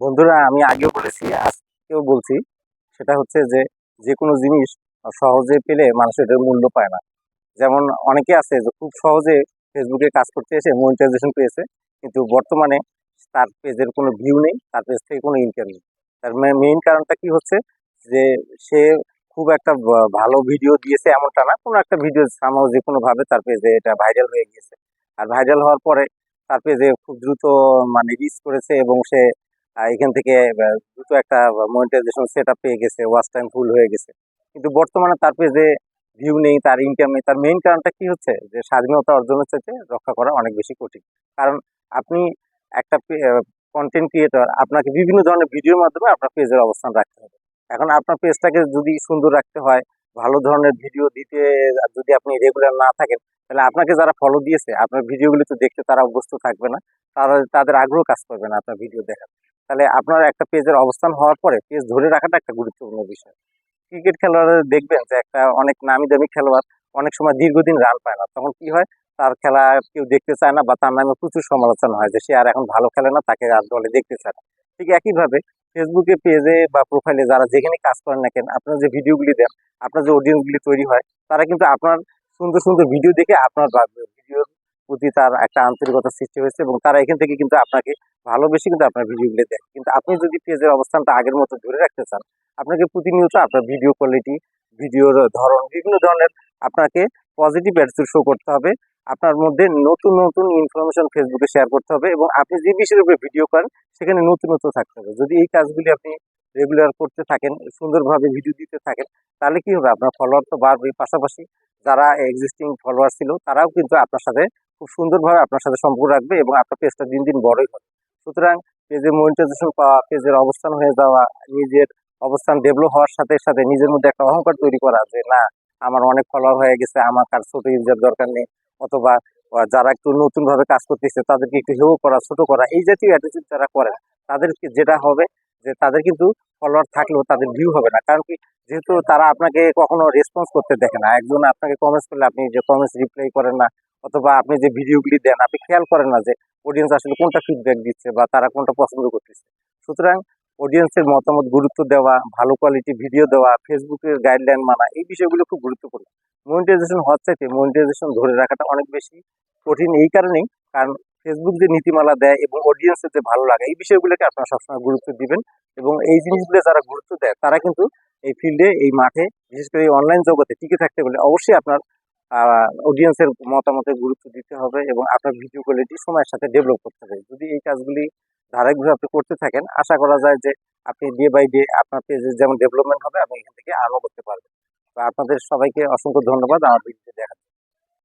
বন্ধুরা, আমি আগেও বলেছি, আজকেও বলছি, সেটা হচ্ছে যে যে কোনো জিনিস সহজে পেলে মানুষ এটার মূল্য পায় না। যেমন অনেকে আছে যে খুব সহজে ফেসবুকে কাজ করতে এসে মনিটাইজেশন পেয়েছে, কিন্তু বর্তমানে তার পেজের কোনো ভিউ নেই, তার পেজ থেকে কোনো ইনকাম নেই। তার মেইন কারণটা কি হচ্ছে যে সে খুব একটা ভালো ভিডিও দিয়েছে এমনটা না, কোনো একটা ভিডিও সামাও যে কোনোভাবে তার পেজে এটা ভাইরাল হয়ে গিয়েছে। আর ভাইরাল হওয়ার পরে তার পেজে খুব দ্রুত মানে রিচ করেছে এবং সে এখান থেকে দুটো একটা মনিটাইজেশন সেট পেয়ে গেছে ওয়াচ টাইম ফুল হয়ে গেছে। কিন্তু বর্তমানে তার পেজে ভিউ নেই, তার ইনকাম নেই, তার মেইন কারণটা কি হচ্ছে? যে স্বাধীনতা অর্জনের চাইতে রক্ষা করা অনেক বেশি কঠিন। কারণ আপনি একটা কন্টেন্ট ক্রিয়েটর আপনাকে বিভিন্ন ধরনের ভিডিওর মাধ্যমে আপনার পেজের অবস্থান রাখতে হবে। এখন আপনার পেজটাকে যদি সুন্দর রাখতে হয়, ভালো ধরনের ভিডিও দিতে যদি আপনি রেগুলার না থাকেন, তাহলে আপনাকে যারা ফলো দিয়েছে, আপনার ভিডিওগুলি তো দেখতে তারা অভ্যস্ত থাকবে না। তারা, তাদের আগ্রহ কাজ করবে না আপনার ভিডিও দেখার। তাহলে আপনার একটা পেজের অবস্থান হওয়ার পরে পেজ ধরে রাখাটা একটা গুরুত্বপূর্ণ বিষয়। ক্রিকেট খেলোয়াড় দেখবেন যে একটা অনেক নামি দামি খেলোয়াড় অনেক সময় দীর্ঘদিন রান পায় না। তখন কি হয়? তার খেলা কেউ দেখতে চায় না বা তার নামে প্রচুর সমালোচনা হয় যে সে আর এখন ভালো খেলে না, তাকে আর দলে দেখতে চায় না। ঠিক একইভাবে ফেসবুকে পেজে বা প্রোফাইলে যারা যেখানে কাজ করেন না কেন, আপনার যে ভিডিওগুলি দেন, আপনার যে অডিয়েন্সগুলি তৈরি হয়, তারা কিন্তু আপনার সুন্দর সুন্দর ভিডিও দেখে আপনার ভিডিওর প্রতি তার একটা আন্তরিকতা সৃষ্টি হয়েছে এবং তারা এখান থেকে কিন্তু আপনাকে ভালোবেসে কিন্তু আপনার ভিডিওগুলি দেখে। কিন্তু আপনি যদি পেজের অবস্থানটা আগের মতো ধরে রাখতে চান, আপনাকে প্রতিনিয়ত আপনার ভিডিও কোয়ালিটি ভিডিওর ধরন, বিভিন্ন ধরনের আপনাকে পজিটিভ অ্যাটিটিউড শো করতে হবে। আপনার মধ্যে নতুন নতুন ইনফরমেশন ফেসবুকে শেয়ার করতে হবে এবং আপনি যে বিষয়ের উপরে ভিডিও করেন, সেখানে নতুনত্ব থাকতে হবে। যদি এই কাজগুলি আপনি রেগুলার করতে থাকেন, সুন্দরভাবে ভিডিও দিতে থাকেন, তাহলে কি হবে? আপনার ফলোয়ার তো বাড়বে পাশাপাশি যারা এক্সিস্টিং ফলোয়ার ছিল, তারাও কিন্তু আপনার সাথে খুব সুন্দরভাবে আপনার সাথে সম্পর্ক রাখবে এবং আপনার পেজটা দিন দিন বড়ই হবে। সুতরাং পেজে মনিটাইজেশন পাওয়া পেজের অবস্থান হয়ে যাওয়া, নিজের অবস্থান ডেভেলপ হওয়ার সাথে সাথে নিজের মধ্যে একটা অহংকার তৈরি করা যে, না, আমার অনেক ফলোয়ার হয়ে গেছে, আমার কার ছোট ইউজার দরকার নেই। অথবা যারা একটু নতুনভাবে কাজ করতেছে, তাদেরকে একটু হেও করা, ছোট করা, এই জাতীয় অ্যাটিটিউড যারা করে, তাদেরকে যেটা হবে যে, তাদের কিন্তু ফলোয়ার থাকলেও তাদের ভিউ হবে না। কারণ কি, যেহেতু তারা আপনাকে কখনো রেসপন্স করতে দেখে না। একজন আপনাকে কমেন্টস করলে আপনি যে কমেন্টস রিপ্লাই করেন না অথবা আপনি যে ভিডিওগুলি দেন, আপনি খেয়াল করেন না যে অডিয়েন্স আসলে কোনটা ফিডব্যাক দিচ্ছে বা তারা কোনটা পছন্দ করতেছে। সুতরাং অডিয়েন্সের মতামত গুরুত্ব দেওয়া, ভালো কোয়ালিটি ভিডিও দেওয়া ফেসবুকের গাইডলাইন মানা, এই বিষয়গুলো খুব গুরুত্বপূর্ণ। মনিটাইজেশন হওয়ার চাইতে মনিটাইজেশন ধরে রাখাটা অনেক বেশি কঠিন এই কারণেই, কারণ ফেসবুক যে নীতিমালা দেয় এবং অডিয়েন্সের যে ভালো লাগে, এই বিষয়গুলোকে আপনারা সবসময় গুরুত্ব দিবেন এবং এই জিনিসগুলো যারা গুরুত্ব দেয়, তারা কিন্তু এই ফিল্ডে এই মাঠে, বিশেষ করে এই অনলাইন জগতে টিকে থাকতে হলে অবশ্যই আপনার অডিয়েন্সের মতামতে গুরুত্ব দিতে হবে এবং আপনার ভিডিও কোয়ালিটি সময়ের সাথে ডেভেলপ করতে হবে। যদি এই কাজগুলি ধারাবাহিকভাবে আপনি করতে থাকেন, আশা করা যায় যে আপনি ডে বাই ডে আপনার পেজের যেমন ডেভেলপমেন্ট হবে, আপনি এখান থেকে আর্নও করতে পারবেন। আপনাদের সবাইকে অসংখ্য ধন্যবাদ। আমার ভিডিও দেখার।